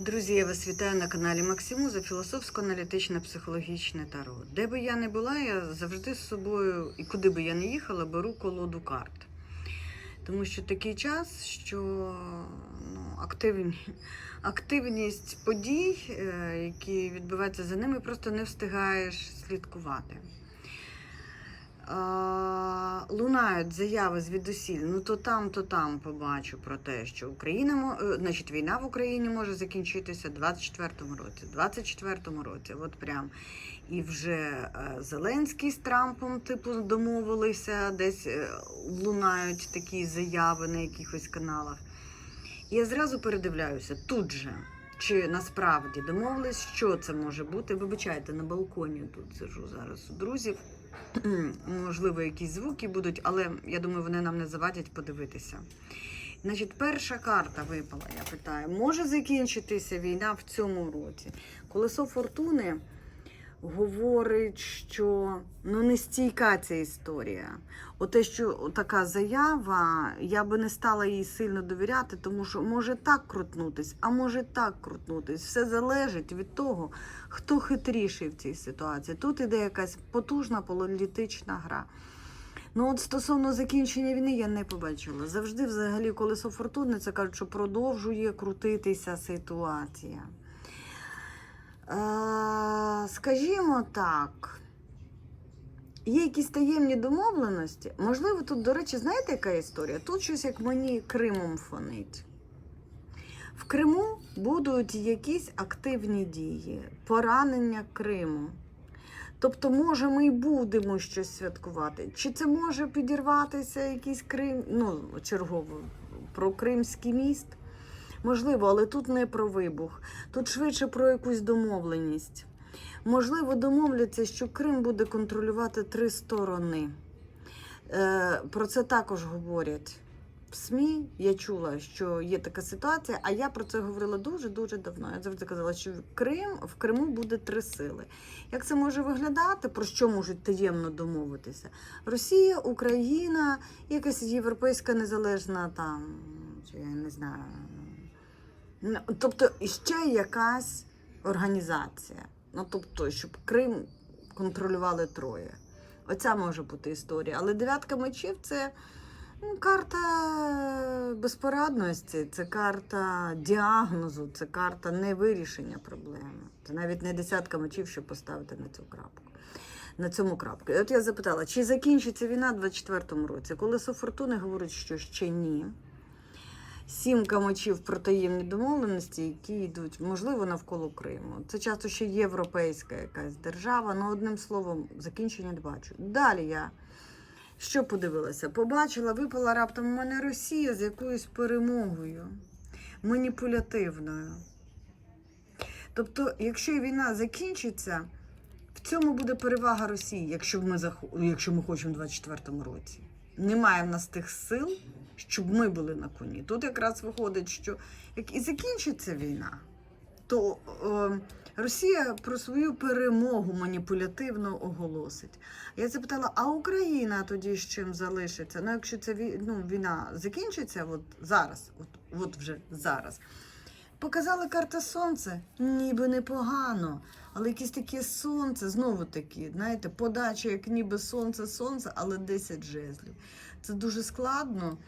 Друзі, я вас вітаю на каналі Максимуза, філософсько-аналітичне психологічне таро. Де би я не була, я завжди з собою, і куди би я не їхала, беру колоду карт. Тому що такий час, що ну, активні, активність подій, е, які відбуваються за ними, просто не встигаєш слідкувати. Лунають заяви звідусіль, ну то там, то там побачу про те, що Україна е, значить, війна в Україні може закінчитися в 24-му році, 24-му році, от прям. І вже е, Зеленський з Трампом, типу, домовилися, десь е, лунають такі заяви на якихось каналах. Я зразу передивляюся тут же. Чи насправді домовились, що це може бути? Вибачайте, на балконі тут сижу зараз у друзів. Можливо, якісь звуки будуть, але я думаю, вони нам не завадять подивитися. Значить, перша карта випала, я питаю, може закінчитися війна в цьому році? Колесо фортуни говорить, що ну не стійка ця історія. Оте, що така заява, я би не стала їй сильно довіряти, тому що може так крутнутись, а може так крутнутись. Все залежить від того, хто хитріший в цій ситуації. Тут іде якась потужна політична гра. Ну, от стосовно закінчення війни я не побачила. Завжди, взагалі, колесо фортуни, це кажуть, що продовжує крутитися ситуація. Скажімо так, є якісь таємні домовленості. Можливо, тут, до речі, знаєте, яка історія? Тут щось як мені Кримом фонить. В Криму будуть якісь активні дії, поранення Криму. Тобто, може, ми й будемо щось святкувати. Чи це може підірватися якийсь Крим, ну, чергово про Кримський міст? Можливо, але тут не про вибух, тут швидше про якусь домовленість. Можливо, домовляться, що Крим буде контролювати три сторони. Е, про це також говорять в СМІ. Я чула, що є така ситуація, а я про це говорила дуже-дуже давно. Я завжди казала, що Крим, в Криму буде три сили. Як це може виглядати? Про що можуть таємно домовитися? Росія, Україна, якась європейська незалежна там, я не знаю. Ну, Тобто ще якась організація. Ну, тобто, щоб Крим контролювали троє. Оця може бути історія. Але дев'ятка мечів це ну, карта безпорадності, це карта діагнозу, це карта невирішення проблеми. Це навіть не десятка мечів, щоб поставити на цю крапку. На цьому крапку. От я запитала, чи закінчиться війна в 24-му році? Колесо фортуни говорить, що ще ні. Сімка мочів про таємні домовленості, які йдуть, можливо, навколо Криму. Це часто ще європейська якась держава, але одним словом, закінчення не бачу. Далі я що подивилася? Побачила, випала раптом у мене Росія з якоюсь перемогою, маніпулятивною. Тобто, якщо війна закінчиться, в цьому буде перевага Росії, якщо ми, якщо ми хочемо в 24-му році. Немає в нас тих сил, щоб ми були на коні. Тут якраз виходить, що як і закінчиться війна, то е, Росія про свою перемогу маніпулятивно оголосить. Я запитала, а Україна тоді з чим залишиться? Ну, якщо ця ну, війна закінчиться, от зараз, от, от вже зараз. Показали карта сонце, ніби непогано, але якесь таке сонце, знову таки, знаєте, подача, як ніби сонце, сонце, але 10 жезлів. Це дуже складно.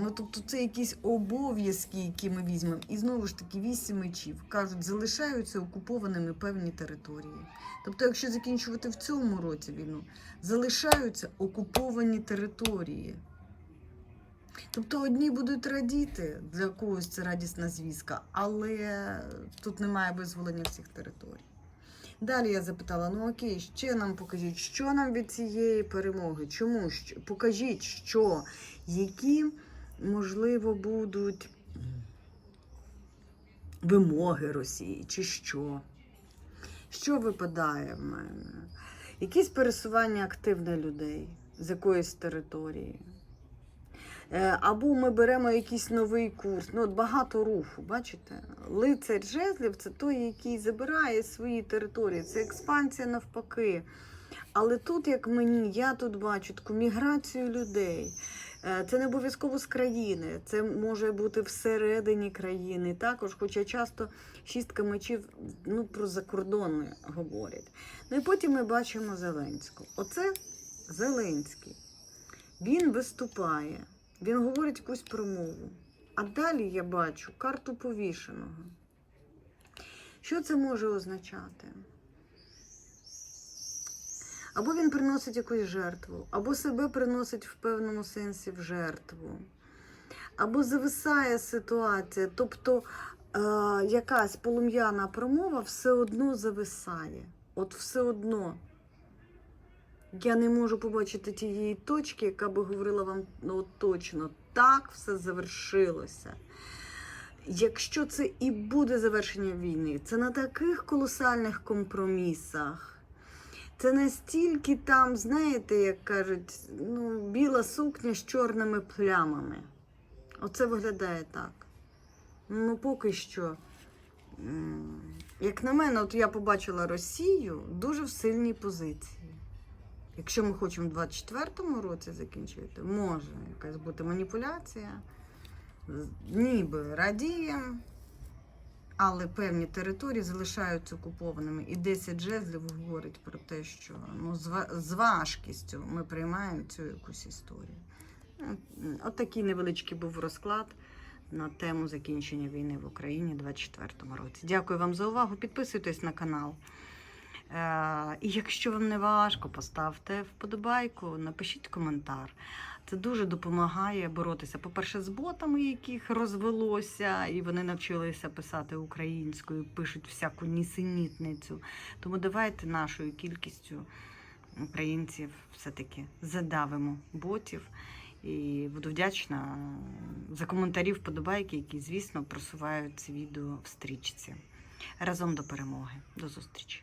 Ну, тобто це якісь обов'язки, які ми візьмемо. І знову ж таки, вісім мечів. Кажуть, залишаються окупованими певні території. Тобто, якщо закінчувати в цьому році війну, залишаються окуповані території. Тобто одні будуть радіти, для когось це радісна звістка, але тут немає визволення всіх територій. Далі я запитала: ну окей, ще нам покажіть, що нам від цієї перемоги? Чому? Покажіть, що, які, можливо, будуть вимоги Росії, чи що? Що випадає в мене? Якісь пересування активних людей з якоїсь території. Е, Або ми беремо якийсь новий курс. Ну, от багато руху, бачите? Лицар жезлів це той, який забирає свої території. Це експансія навпаки. Але тут, як мені, я тут бачу таку міграцію людей. Е, Це не обов'язково з країни, це може бути всередині країни. Також, хоча часто шістка мечів ну, про закордонне говорять. Ну і потім ми бачимо Зеленського. Оце Зеленський. Він виступає, він говорить якусь промову. А далі я бачу карту повішеного. Що це може означати? Або він приносить якусь жертву, або себе приносить в певному сенсі в жертву, або зависає ситуація, тобто е, якась полум'яна промова все одно зависає. От все одно. Я не можу побачити тієї точки, яка би говорила вам ну, точно, так все завершилося. Якщо це і буде завершення війни, це на таких колосальних компромісах. Це настільки там, знаєте, як кажуть, ну, біла сукня з чорними плямами. Оце виглядає так. Ну, поки що. Як на мене, от я побачила Росію дуже в сильній позиції. Якщо ми хочемо в 24-му році закінчити, може якась бути маніпуляція. Ніби радіємо, але певні території залишаються окупованими. І 10 жезлів говорить про те, що ну, з, важкістю ми приймаємо цю якусь історію. От такий невеличкий був розклад на тему закінчення війни в Україні у 2024 році. Дякую вам за увагу. Підписуйтесь на канал. Е, І якщо вам не важко, поставте вподобайку, напишіть коментар. Це дуже допомагає боротися, по-перше, з ботами, яких розвелося, і вони навчилися писати українською, пишуть всяку нісенітницю. Тому давайте нашою кількістю українців все-таки задавимо ботів. І буду вдячна за коментарі, вподобайки, які, звісно, просувають це відео в стрічці. Разом до перемоги. До зустрічі!